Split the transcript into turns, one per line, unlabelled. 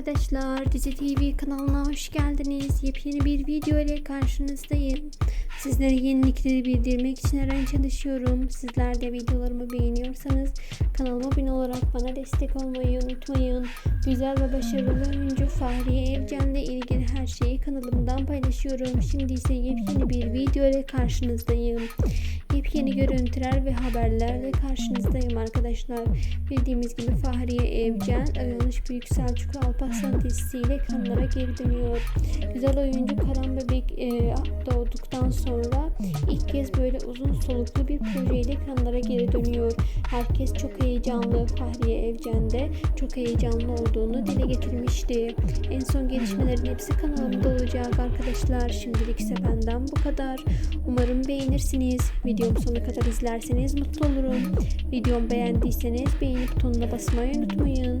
arkadaşlar. Dizi TV kanalına hoş geldiniz. Yepyeni bir video ile karşınızdayım. Sizlere yenilikleri bildirmek için her an çalışıyorum. Sizler de videolarımı beğeniyorsanız kanalıma abone olarak bana destek olmayı unutmayın. Güzel ve başarılı oyuncu Fahriye Evcen'le ilgili her şeyi kanalımdan paylaşıyorum. Şimdi ise yepyeni bir video ile karşınızdayım. Yepyeni görüntüler ve haberlerle karşınızdayım arkadaşlar. Bildiğimiz gibi Fahriye Evcen, Ayanış Büyük Selçuk Alparslan dizisiyle ekranlara geri dönüyor. Güzel oyuncu Karan Bebek e, doğduktan sonra ilk kez böyle uzun soluklu bir projeyle ekranlara geri dönüyor. Herkes çok heyecanlı. Fahriye Evcen de çok heyecanlı olduğunu dile getirmişti. En son gelişmelerin hepsi kanalımda olacak arkadaşlar. Şimdilik ise benden bu kadar. Umarım beğenirsiniz. Videomu sonuna kadar izlerseniz mutlu olurum. Videomu beğendiyseniz beğeni butonuna basmayı unutmayın.